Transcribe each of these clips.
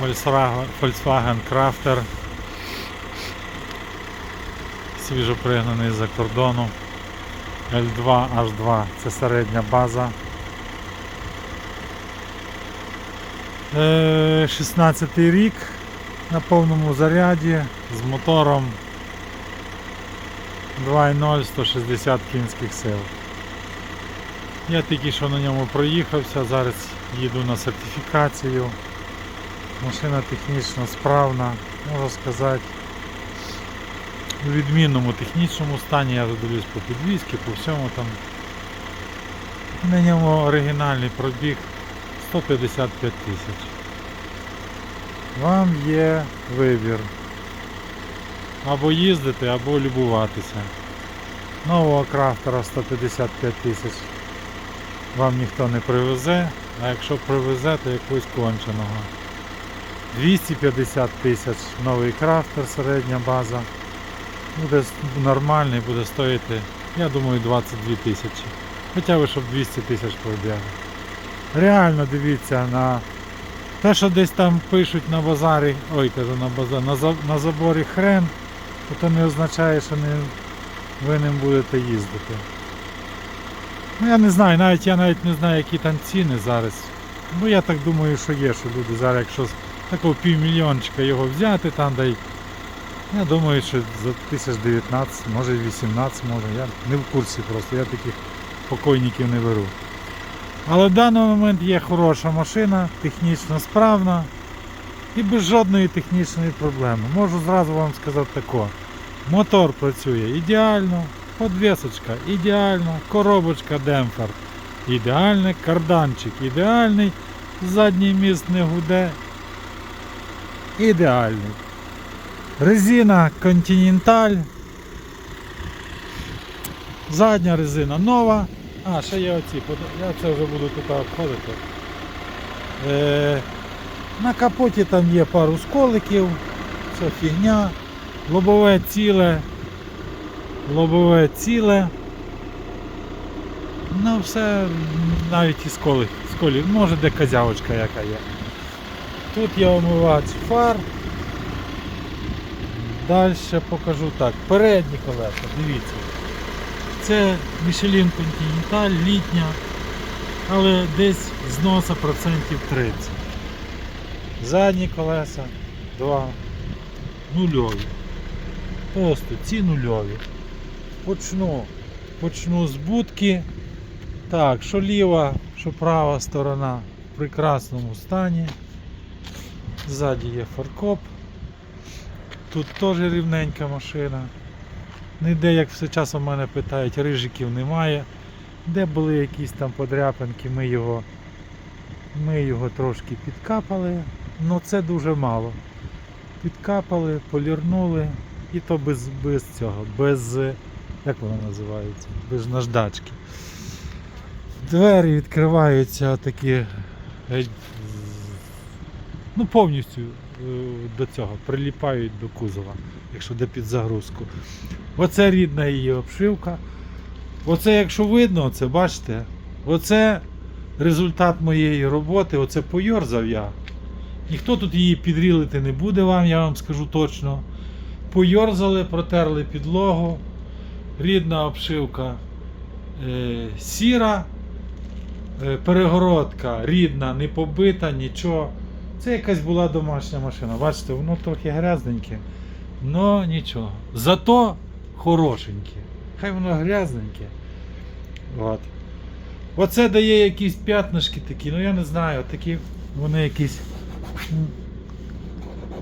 Volkswagen Crafter. Свіжопригнаний з-за кордону. L2 H2 це середня база. Е, 16 рік на повному заряді з мотором 2.0 160 кінських сил. Я тільки що на ньому проїхався, зараз їду на сертифікацію. Машина технічно справна, можу сказати. У відмінному технічному стані я дивлюсь по підвізці, по всьому там. На ньому оригінальний пробіг 155 тисяч. Вам є вибір. Або їздити, або любуватися. Нового крафтера 155 тисяч вам ніхто не привезе, а якщо привезе, то якогось конченого. 250 тисяч новий крафтер, середня база. Буде нормальний, буде стоїти, я думаю, 22 тисячі. Хоча б щоб 200 тисяч пробігли. Реально дивіться на те, що десь там пишуть на базарі, ой, кажу на базар, на, за- на заборі хрен, то це не означає, що не, ви ним будете їздити. Ну я не знаю, навіть я навіть не знаю, які там ціни зараз. Ну я так думаю, що є, що люди зараз, якщо такого півмільйончика його взяти там дай. Я думаю, що за 1019, може 18, може. Я не в курсі просто, я таких покойників не беру. Але в даний момент є хороша машина, технічно справна і без жодної технічної проблеми. Можу зразу вам сказати тако. Мотор працює ідеально, подвісочка ідеально, коробочка демпфер ідеальний, карданчик ідеальний, задній міст не гуде. Ідеальний. Резина Continental. Задня резина нова. А, ще є оці. Я це вже буду тут обходити. Е, на капоті там є пару сколиків, це фігня. Лобове ціле. Лобове ціле. Ну все, навіть і сколи, сколі, може де козявочка яка є. Тут є омивач фар. Далі покажу так. Передні колеса, дивіться. Це Michelin Continental літня, але десь зноса процентів 30. Задні колеса 2. Нульові. Просто ці нульові. Почну. Почну з будки. Так, що ліва, що права сторона в прекрасному стані. Ззаді є фаркоп. Тут теж рівненька машина. Ніде, як все часом мене питають, рижиків немає. Де були якісь там подряпинки, ми його, ми його трошки підкапали, але це дуже мало. Підкапали, полірнули і то без, без цього, без, як воно називається, без наждачки. Двері відкриваються такі з- ну, повністю е, до цього приліпають до кузова, якщо де під загрузку. Оце рідна її обшивка. Оце, якщо видно, це бачите, оце результат моєї роботи, оце пойорзав я. Ніхто тут її підрілити не буде вам, я вам скажу точно. Пойорзали, протерли підлогу. Рідна обшивка е, сіра, е, перегородка рідна, не побита, нічого. Це якась була домашня машина. Бачите, воно трохи грязненьке, але нічого. Зато хорошеньке. Хай воно грязненьке. От. Оце дає якісь п'ятнишки такі, ну я не знаю, такі вони якісь.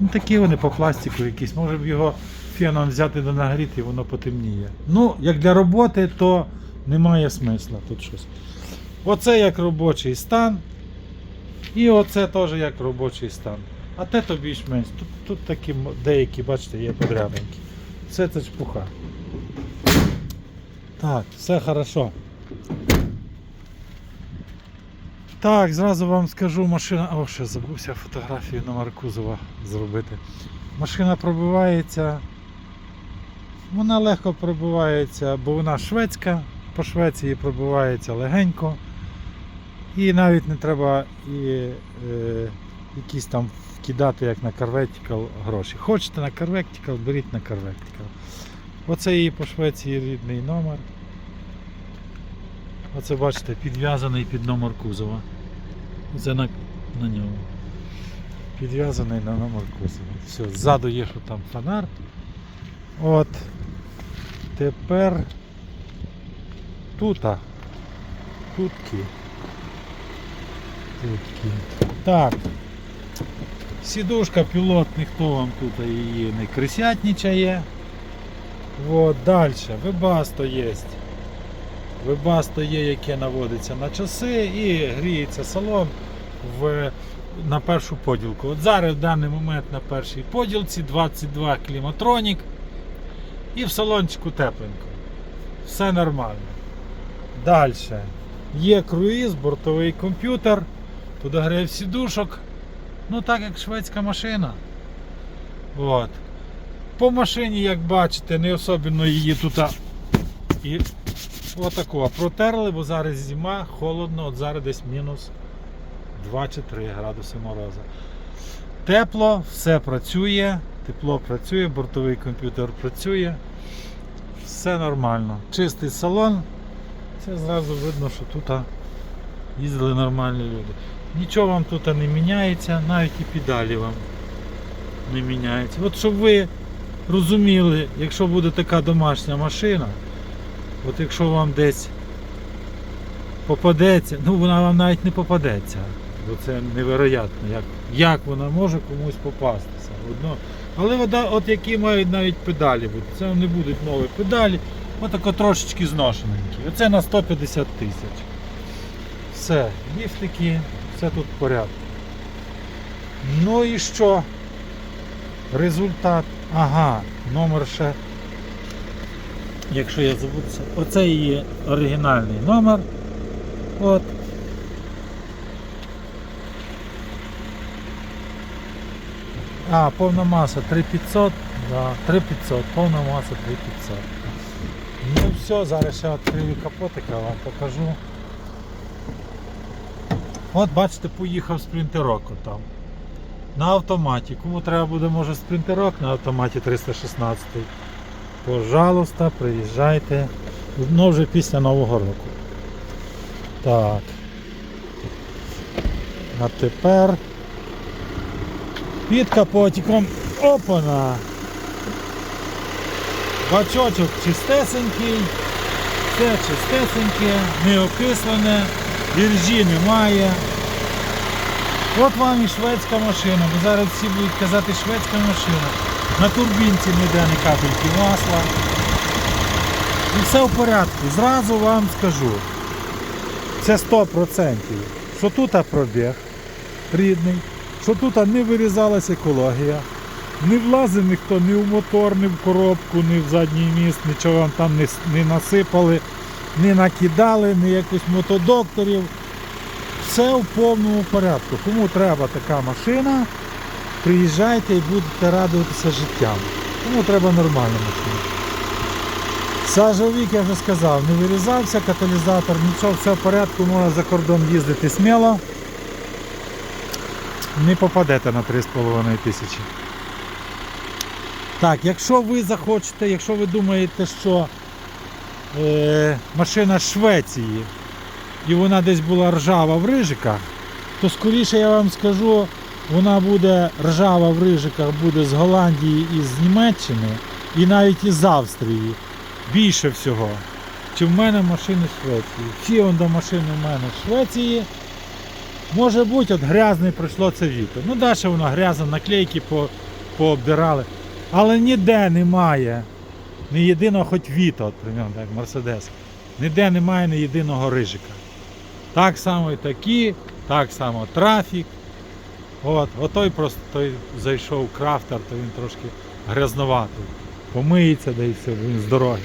Ну, такі вони по пластику якісь. Може б його феном взяти да нагріти, і воно потемніє. Ну, як для роботи, то немає смисла тут щось. Оце як робочий стан. І оце теж як робочий стан. А те то більш-менш. Тут, тут такі деякі, бачите, є подрябинки. Все це чпуха. Так, все хорошо. Так, зразу вам скажу, машина. О, ще забувся фотографію номер кузова зробити. Машина пробивається. Вона легко пробивається, бо вона шведська, по Швеції пробивається легенько. І навіть не треба і е, якісь там вкидати, як на Carvetical гроші. Хочете на Carvetical, беріть на Carvetical. Оце її по Швеції рідний номер. Оце бачите, підв'язаний під номер кузова. Це на, на ньому. Підв'язаний на номер кузова. Все, ззаду є, що там фонар. От. Тепер тута. Тутки. Тутки. Так. Сідушка пілот, ніхто вам тут її не крисятничає. Вот, далі. Вебасто є. Вебасто є, яке наводиться на часи і гріється салон в, на першу поділку. От зараз в даний момент на першій поділці 22 кліматронік і в салончику тепленько. Все нормально. Далі. Є круїз, бортовий комп'ютер, подогрів сідушок. Ну так як шведська машина. От. По машині, як бачите, не особливо її тут і отако протерли, бо зараз зима, холодно, от зараз десь мінус 2 чи 3 градуси мороза. Тепло, все працює, тепло працює, бортовий комп'ютер працює. Все нормально. Чистий салон. Це зразу видно, що тут їздили нормальні люди. Нічого вам тут не міняється, навіть і педалі вам не міняються. От щоб ви розуміли, якщо буде така домашня машина, от якщо вам десь попадеться, ну вона вам навіть не попадеться, бо це невероятно, як, як вона може комусь попастися. Одно. Але вода, от які мають навіть педалі бути, це не будуть нові педалі, отако трошечки зношененькі. Оце на 150 тисяч. Все, ліфтики, все тут в порядку. Ну і що? Результат. Ага, номер ще. Якщо я забудуся, оце її оригінальний номер. От. А, повна маса 3500, да, 3500, повна маса 3500. Ну все, зараз ще відкрию капотика, вам покажу. От бачите, поїхав спринтерок там. На автоматі. Кому треба буде, може спринтерок на автоматі 316. Пожалуйста, приїжджайте. Ну вже після Нового року. Так. А тепер під капотиком. Опана! Бачочок чистесенький, все чистесеньке, не окислене, віржі немає. От вам і шведська машина, бо зараз всі будуть казати шведська машина. На турбінці ніде не капельки масла. І все в порядку. Зразу вам скажу. Це 100%. Що тут пробіг рідний, що тут не вирізалась екологія. Не влазив ніхто ні в мотор, ні в коробку, ні в задній міст, нічого вам там не, не насипали, не накидали, ні якось мотодокторів. Все в повному порядку. Кому треба така машина, приїжджайте і будете радуватися життям. Кому треба нормальна машина. Сажовік, я вже сказав, не вирізався, каталізатор, нічого, все в порядку, можна за кордон їздити сміло. Не попадете на 3,5 тисячі. Так, якщо ви захочете, якщо ви думаєте, що е, машина Швеції і вона десь була ржава в рижиках, то скоріше я вам скажу, вона буде ржава в рижиках буде з Голландії і з Німеччини, і навіть із Австрії. Більше всього. Чи в мене машини Швеції. Всі он до машини в мене з Швеції. Може бути, от грязне пройшло це віто. Ну, далі воно грязне, наклейки по, пообдирали. Але ніде немає ні єдиного хоч віто, от, примерно, як Мерседес. Ніде немає ні єдиного рижика. Так само і такі, так само трафік. От, отой просто той зайшов крафтер, то він трошки грязноватий. Помиється, да і все, він з дороги.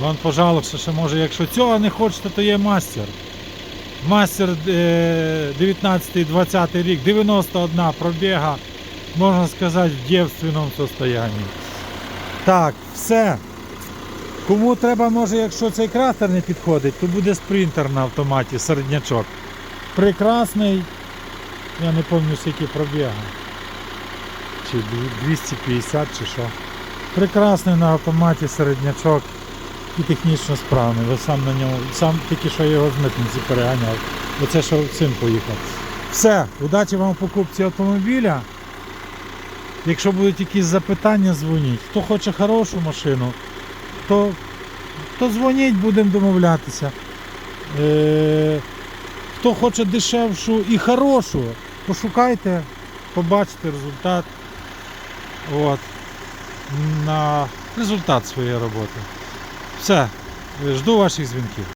Вон, пожалуйста, ще може, якщо цього не хочете, то є мастер. Мастер е, 19-20 рік, 91 пробіга, можна сказати, в дівственному состоянні. Так, все. Кому треба, може, якщо цей кратер не підходить, то буде спринтер на автоматі, середнячок. Прекрасний. Я не пам'ятаю скільки пробіга. Чи 250 чи що. Прекрасний на автоматі середнячок і технічно справний. Ви сам на ньому, сам тільки що його з митниці переганяв. Оце що цим поїхав. Все, удачі вам в покупці автомобіля. Якщо будуть якісь запитання, дзвоніть. Хто хоче хорошу машину, то, то дзвоніть, будемо домовлятися. Е, хто хоче дешевшу і хорошу, пошукайте, побачите результат. От, на результат своєї роботи. Все, жду ваших дзвінків.